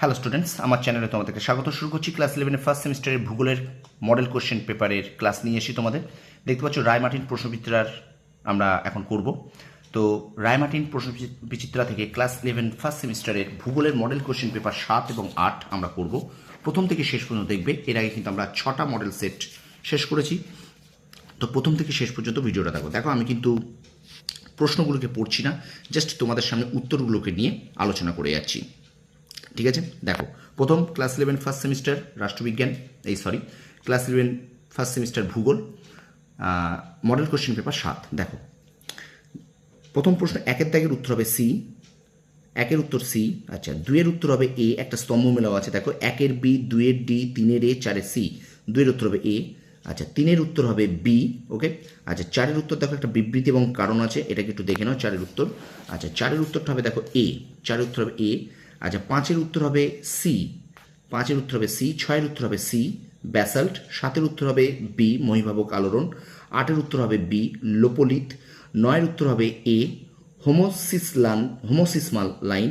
Hello students আমার চ্যানেলে তোমাদেরকে স্বাগত। শুরু করছি ক্লাস ইলেভেনের ফার্স্ট সেমিস্টারের ভূগোলের মডেল কোশ্চেন পেপারের ক্লাস নিয়ে এসেছি তোমাদের। দেখতে পাচ্ছ, রায়মার্টিন প্রশ্নবিচিত্রার আমরা এখন করব। তো রায়মার্টিন প্রশ্ন বিচিত্রা থেকে ক্লাস ইলেভেন ফার্স্ট সেমিস্টারের ভূগোলের মডেল কোশ্চেন পেপার সাত এবং আট আমরা করব। প্রথম থেকে শেষ পর্যন্ত দেখবে। এর আগে কিন্তু আমরা ছটা মডেল সেট শেষ করেছি। তো প্রথম থেকে শেষ পর্যন্ত ভিডিওটা দেখো। দেখো, আমি কিন্তু প্রশ্নগুলোকে পড়ছি না জাস্ট তোমাদের সামনে উত্তরগুলোকে নিয়ে আলোচনা করে যাচ্ছি। ঠিক আছে? দেখো, প্রথম ক্লাস ইলেভেন ফার্স্ট সেমিস্টার রাষ্ট্রবিজ্ঞান, এই sorry class eleven first semester ভূগোল মডেল কোশ্চেন পেপার সাত, দেখো। প্রথম প্রশ্ন, একের দাগের উত্তর হবে সি, একের উত্তর সি আচ্ছা দুইয়ের উত্তর হবে এ, একটা স্তম্ভ মেলাও আছে, দেখো, একের বি, দুইয়ের ডি, তিনের এ, চারের সি, দুইয়ের উত্তর হবে এ আচ্ছা তিনের উত্তর হবে বি, ওকে? আচ্ছা চারের উত্তর দেখো, একটা বিবৃতি এবং কারণ আছে, এটাকে একটু দেখে নাও, চারের উত্তর আচ্ছা চারের উত্তরটা হবে, দেখো, এ, চারের উত্তর হবে এ আচ্ছা পাঁচের উত্তর হবে সি পাঁচের উত্তর হবে সি ছয়ের উত্তর হবে সি ব্যাসাল্ট সাতের উত্তর হবে বি মহিভাবক আলোড়ন। আটের উত্তর হবে বি লোপলিত। নয়ের উত্তর হবে এ হোমোসিসলান হোমোসিসমাল লাইন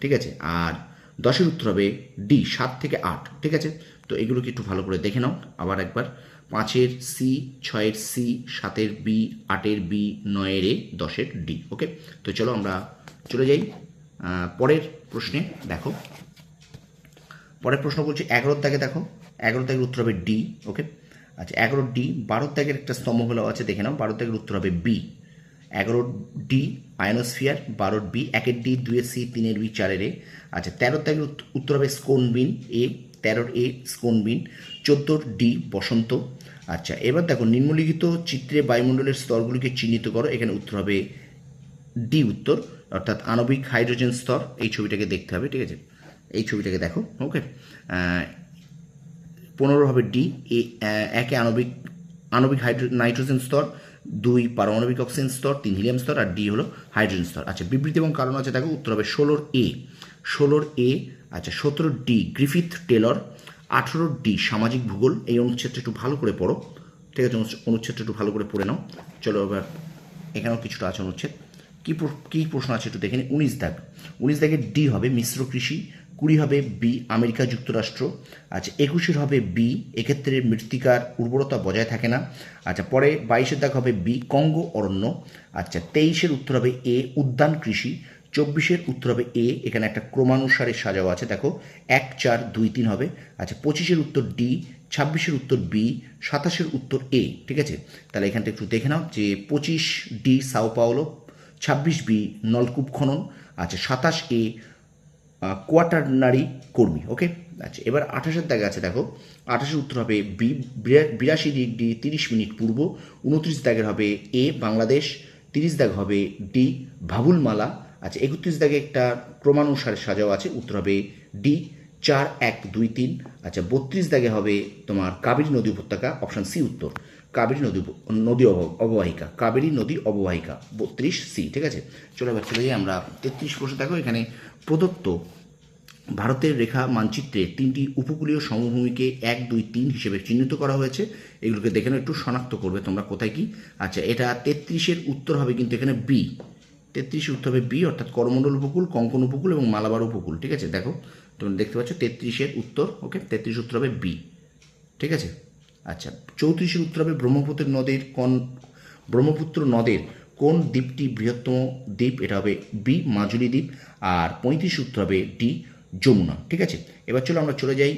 ঠিক আছে? আর দশের উত্তর হবে ডি সাত থেকে আট। ঠিক আছে? তো এগুলোকে একটু ভালো করে দেখে নাও। আবার একবার। পাঁচের সি ছয়ের সি সাতের বি আটের বি নয়ের এ দশের ডি ওকে? তো চলো আমরা চলে যাই। পরের প্রশ্নে দেখো। পরের প্রশ্ন বলছি এগারো দাগে দেখো। এগারো দাগের উত্তর হবে ডি, ওকে? আচ্ছা এগারো ডি, বারো দাগের একটা স্তম্ভ হলো আছে দেখে নাও, বারো দাগের উত্তর হবে বি। এগারো ডি, আয়নোস্ফিয়ার বারোর বি একের ডি দুয়ের সি, তিনের বি, চারের এ। আচ্ছা তেরো উত- উত্তর হবে স্কোন বিন এ, তেরোর এ স্কোন বিন চোদ্দোর ডি, বসন্ত। আচ্ছা এবার দেখো, নিম্নলিখিত চিত্রে বায়ুমণ্ডলের স্তরগুলিকে চিহ্নিত করো, এখানে উত্তর হবে ডি উত্তর। অর্থাৎ আণবিক হাইড্রোজেন স্তর, এই ছবিটাকে দেখতে হবে, ঠিক আছে? এই ছবিটাকে দেখো ওকে পনেরো হবে ডি এ একে আণবিক আণবিক হাইড্রো, নাইট্রোজেন স্তর, দুই পারমাণবিক অক্সিজেন স্তর, তিন হিলিয়াম স্তর, আর ডি হলো হাইড্রোজেন স্তর। আচ্ছা বিবৃতি এবং কারণ আছে, দেখো, উত্তর হবে ষোলোর এ ষোলোর এ আচ্ছা সতেরো ডি গ্রিফিথ টেলর আঠেরো ডি সামাজিক ভূগোল। এই অনুচ্ছেদটা একটু ভালো করে পড়ো, ঠিক আছে? অনুচ্ছ- অনুচ্ছেদটা একটু ভালো করে পড়ে নাও। চলো, এবার এখানেও কিছুটা আছে অনুচ্ছেদ। কী কী প্রশ্ন আছে একটু দেখে নিই উনিশ দাগ। উনিশ দাগের ডি হবে মিশ্র কৃষি, কুড়ি হবে বি আমেরিকা যুক্তরাষ্ট্র। আচ্ছা একুশের হবে বি, এক্ষেত্রে মৃত্তিকার উর্বরতা বজায় থাকে না। আচ্ছা পরে বাইশের দাগ হবে বি, কঙ্গো অরণ্য। আচ্ছা তেইশের উত্তর হবে এ, উদ্যান কৃষি। চব্বিশের উত্তর হবে এ, এখানে একটা ক্রমানুসারে সাজাও আছে, দেখো। এক, চার, দুই, তিন হবে। আচ্ছা পঁচিশের উত্তর ডি, ছাব্বিশের উত্তর বি, সাতাশের উত্তর এ, ঠিক আছে? তাহলে এখানটা একটু দেখে নাও যে পঁচিশ ডি সাও পাওলো ছাব্বিশ বি নলকূপ খনন আচ্ছা সাতাশ এ কোয়াটারনারি কর্মী ওকে আচ্ছা এবার আঠাশের দাগে আছে, দেখো। আঠাশের উত্তর হবে বি, বিরা- বিরাশি ডিগ্রি তিরিশ মিনিট পূর্ব, উনত্রিশ দাগের হবে এ, বাংলাদেশ, তিরিশ দাগ হবে ডি ভাবুলমালা আচ্ছা একত্রিশ দাগে একটা ক্রমানুসারে সাজাও আছে, উত্তর হবে ডি, চার এক দুই তিন আচ্ছা বত্রিশ দাগে হবে তোমার কাবেরী নদী উপত্যকা, অপশান সি উত্তর। কাবেরী নদী নদী অব- অববাহিকা, কাবেরী নদী অববাহিকা, বত্রিশ সি, ঠিক আছে? চলো এবার চলে যাই আমরা তেত্রিশ প্রশ্ন। দেখো এখানে প্রদত্ত ভারতের রেখা মানচিত্রে তিনটি উপকূলীয় সমভূমিকে এক, দুই, তিন হিসেবে চিহ্নিত করা হয়েছে। এগুলোকে দেখে একটু শনাক্ত করবে তোমরা কোথায় কি। আচ্ছা এটা তেত্রিশের উত্তর হবে কিন্তু এখানে বি তেত্রিশের উত্তর হবে বি অর্থাৎ করমণ্ডল উপকূল, কঙ্কন উপকূল এবং মালাবার উপকূল, ঠিক আছে? দেখো, তোমরা দেখতে পাচ্ছ তেত্রিশের উত্তর, ওকে? তেত্রিশ উত্তর হবে বি ঠিক আছে? আচ্ছা উত্তর হবে ব্রহ্মপুত্র নদীর কোন, ব্রহ্মপুত্র নদের কোন দ্বীপটি বৃহত্তম দ্বীপ? এটা হবে বি, মাজুলি দ্বীপ, আর পঁয়ত্রিশ উত্তর হবে ডি, যমুনা। ঠিক আছে? এবার চলো আমরা চলে যাই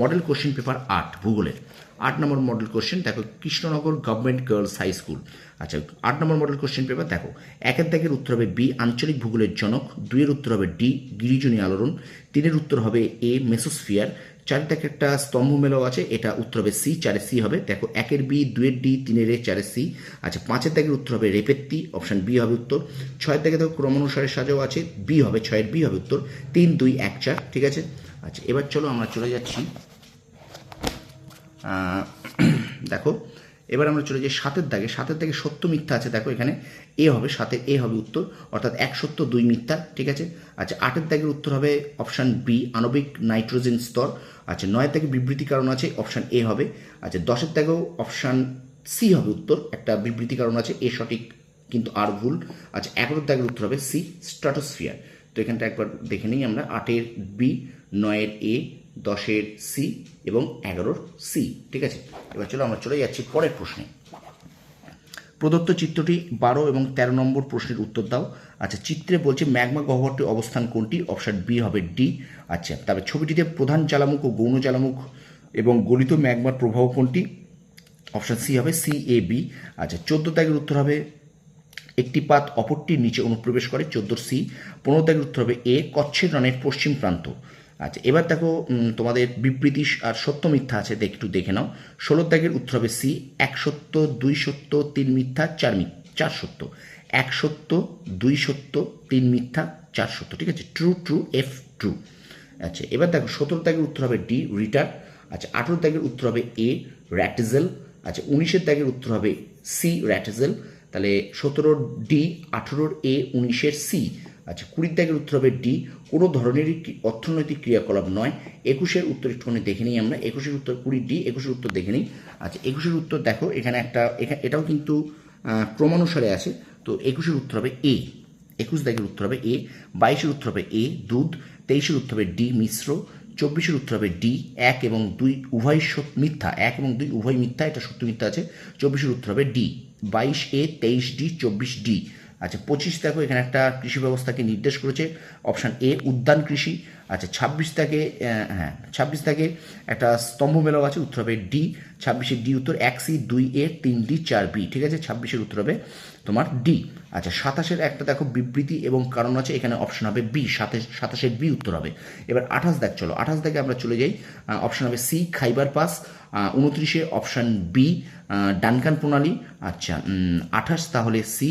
মডেল কোশ্চেন পেপার আট, ভূগোলের। আট নম্বর মডেল কোশ্চেন দেখো, Krishnanagar government girls high school আচ্ছা আট নম্বর মডেল কোশ্চেন পেপার দেখো, একের দাগের উত্তর হবে বি, আঞ্চলিক ভূগোলের জনক, দুইয়ের উত্তর হবে ডি, গিরিজনী আলোড়ন, তিনের উত্তর হবে এ, মেসোস্ফিয়ার চার দাগে একটা স্তম্ভ মেলাও আছে, এটা উত্তর হবে সি, চারে সি হবে। দেখো, একের বি, দুয়ের ডি, তিনের এ, চারে সি। আচ্ছা পাঁচের দাগের উত্তর হবে রেপের তি অপশান বি হবে উত্তর। ছয়ের দাগে দেখো ক্রমানুসারে সাজাও আছে, বি হবে, ছয়ের বি হবে উত্তর। তিন, দুই, এক, চার, ঠিক আছে? আচ্ছা এবার চলো আমরা চলে যাচ্ছি। দেখো এবার আমরা চলে যাই সাতের দাগে। সাতের দাগে সত্য মিথ্যা আছে, দেখো এখানে। এ হবে সাতের এ হবে উত্তর, অর্থাৎ এক সত্য, দুই মিথ্যা, ঠিক আছে? আচ্ছা আটের দাগের উত্তর হবে অপশান বি আণবিক নাইট্রোজেন স্তর। আচ্ছা নয়ের দাগে বিবৃতি কারণ আছে, অপশান এ হবে। আচ্ছা দশের দাগেও অপশান সি হবে উত্তর, একটা বিবৃতি কারণ আছে, এ সঠিক কিন্তু আর ভুল। আচ্ছা এগারোর দাগের উত্তর হবে সি স্ট্রাটোস্ফিয়ার তো এখানটা একবার দেখে নিই আমরা, আটের বি নয়ের এ দশের সি এবং এগারোর সি ঠিক আছে? এবার চলো আমরা চলে যাচ্ছি পরের প্রশ্নে। প্রদত্ত চিত্রটি বারো এবং তেরো নম্বর প্রশ্নের উত্তর দাও। আচ্ছা চিত্রে বলছে ম্যাগমা গহ্বরটির অবস্থান কোনটি? অপশান বি হবে ডি আচ্ছা তবে ছবিটিতে প্রধান জ্বালামুখ ও গৌণ জ্বালামুখ এবং গলিত ম্যাগমার প্রভাব কোনটি? অপশান সি হবে সি এ বি আচ্ছা চোদ্দ ত্যাগের উত্তর হবে একটি পাত অপরটির নিচে অনুপ্রবেশ করে, চোদ্দোর সি। পনেরো ত্যাগের উত্তর হবে এ, কচ্ছের রনের পশ্চিম প্রান্ত। আচ্ছা এবার দেখো তোমাদের বিবৃতি আর সত্য মিথ্যা আছে একটু দেখে নাও। ষোলো ত্যাগের উত্তর হবে সি, এক সত্য, দুই সত্য, তিন মিথ্যা, চার মি, চার সত্য। এক সত্য, দুই সত্য, তিন মিথ্যা, চার সত্য, ঠিক আছে? True true, F, true. আচ্ছা এবার দেখো, সতেরো ত্যাগের উত্তর হবে ডি, রিটার। আচ্ছা আঠেরো ত্যাগের উত্তর হবে এ, র্যাটিজেল। আচ্ছা উনিশের ত্যাগের উত্তর হবে সি, র্যাটিজেল। তাহলে সতেরোর ডি, আঠেরোর এ, উনিশের সি। আচ্ছা কুড়ির ত্যাগের উত্তর হবে ডি। কোনো ধরনেরই অর্থনৈতিক ক্রিয়াকলাপ নয়। একুশের উত্তর একটুখানি দেখে নিই আমরা। একুশের উত্তর কুড়ি, ডি, একুশের উত্তর দেখে নিই। আচ্ছা একুশের উত্তর দেখো, এখানে একটা এটাও কিন্তু ক্রমানুসারে আছে। তো একুশের উত্তর হবে এ। একুশ দাগের উত্তর হবে এ। বাইশের উত্তর হবে এ, দুধ। তেইশের উত্তর হবে ডি, মিশ্র। চব্বিশের উত্তর হবে ডি, এক এবং দুই উভয় মিথ্যা। এক এবং দুই উভয় মিথ্যা, এটা সত্য মিথ্যা আছে। চব্বিশের উত্তর হবে ডি। বাইশ এ তেইশ ডি চব্বিশ ডি। আচ্ছা পঁচিশ দেখো, এখানে একটা কৃষি ব্যবস্থাকে নির্দেশ করেছে। অপশান এ, উদ্যান কৃষি। আচ্ছা ছাব্বিশ থেকে হ্যাঁ ছাব্বিশ থেকে একটা স্তম্ভ মেলাও আছে উত্তর হবে ডি। ছাব্বিশের ডি উত্তর, এক সি, দুই এ, তিন ডি, চার বি। ঠিক আছে? ছাব্বিশের উত্তর হবে তোমার ডি। আচ্ছা সাতাশের একটা দেখো বিবৃতি এবং কারণ আছে, এখানে অপশন হবে বি, সাতাশ সাতাশের বি উত্তর হবে। এবার আঠাশ দেখ, চলো, আঠাশ থেকে আমরা চলে যাই। অপশন হবে সি, খাইবার পাস। উনত্রিশে অপশান বি ডানকান প্রণালী। আচ্ছা আঠাশ তাহলে সি,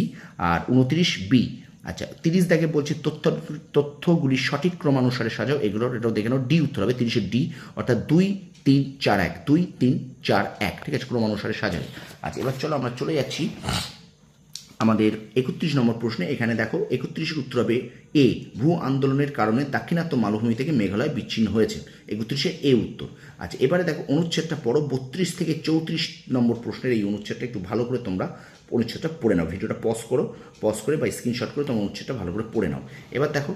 আর উনত্রিশ বি। আচ্ছা তিরিশ দাগে বলছে তথ্য, তথ্যগুলি সঠিক ক্রমানুসারে সাজাও এগুলোর এটাও দেখে নাও ডি উত্তর হবে তিরিশের ডি অর্থাৎ দুই, তিন, চার, এক, দুই, তিন, চার, এক, ঠিক আছে, ক্রমানুসারে সাজাবে আচ্ছা এবার চলো আমরা চলে যাচ্ছি আমাদের একত্রিশ নম্বর প্রশ্নে। এখানে দেখো, একত্রিশের উত্তর হবে এ, ভূ আন্দোলনের কারণে দাক্ষিণাত্য মালভূমি থেকে মেঘালয় বিচ্ছিন্ন হয়েছে। একত্রিশে এ উত্তর। আচ্ছা এবারে দেখো অনুচ্ছেদটা পড়ো, বত্রিশ থেকে চৌত্রিশ নম্বর প্রশ্নের এই অনুচ্ছেদটা একটু ভালো করে তোমরা অনুচ্ছেদটা পড়ে নাও। ভিডিওটা পজ করো পজ করে বা স্ক্রিনশট করে তোমার অনুচ্ছেদটা ভালো করে পড়ে নাও। এবার দেখো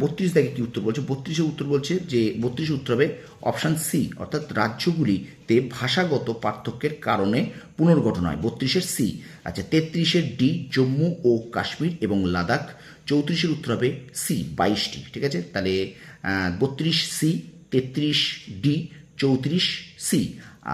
বত্রিশ দেখে কি উত্তর বলছে? বত্রিশে উত্তর বলছে যে, বত্রিশে উত্তর হবে অপশান সি অর্থাৎ রাজ্যগুলিতে ভাষাগত পার্থক্যের কারণে পুনর্গঠন হয়। বত্রিশের সি আচ্ছা তেত্রিশের ডি জম্মু ও কাশ্মীর এবং লাদাখ। চৌত্রিশের উত্তর হবে সি বাইশটি, ঠিক আছে? তাহলে বত্রিশ সি তেত্রিশ ডি, চৌত্রিশ সি।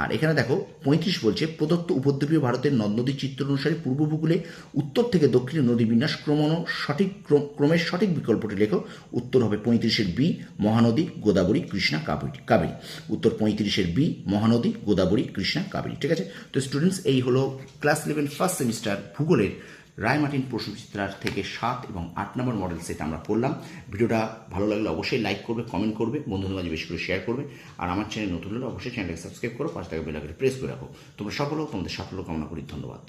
আর এখানে দেখো, পঁয়ত্রিশ বলছে, প্রদত্ত উপদ্বীপীয় ভারতের নদ নদী চিত্র অনুসারে পূর্ব উপকূলে উত্তর থেকে দক্ষিণে নদী বিন্যাস ক্রমণ সঠিক ক্রমের সঠিক বিকল্পটি লেখো। উত্তর হবে পঁয়ত্রিশের বি, মহানদী, গোদাবরী, কৃষ্ণা, কাবেরী কাবেরী। উত্তর পঁয়ত্রিশের বি, মহানদী, গোদাবরী, কৃষ্ণা, কাবেরী। ঠিক আছে? তো স্টুডেন্টস এই হলো ক্লাস ইলেভেন ফার্স্ট সেমিস্টার ভূগোলের রায়মার্টিন প্রশ্নচিত্রার থেকে সাত এবং আট নম্বর মডেল সেট আমরা পড়লাম। ভিডিওটা ভালো লাগলে অবশ্যই লাইক করবে কমেন্ট করবে, বন্ধুদের মাঝে বেশি করে শেয়ার করবে। আর আমার চ্যানেল নতুন হলে অবশ্যই চ্যানেলটাকে সাবস্ক্রাইব করো পাঁচ টাকা বেলাকে প্রেস করে রাখো। তোমরা সফল তোমাদের সাফল্য কামনা করি, ধন্যবাদ।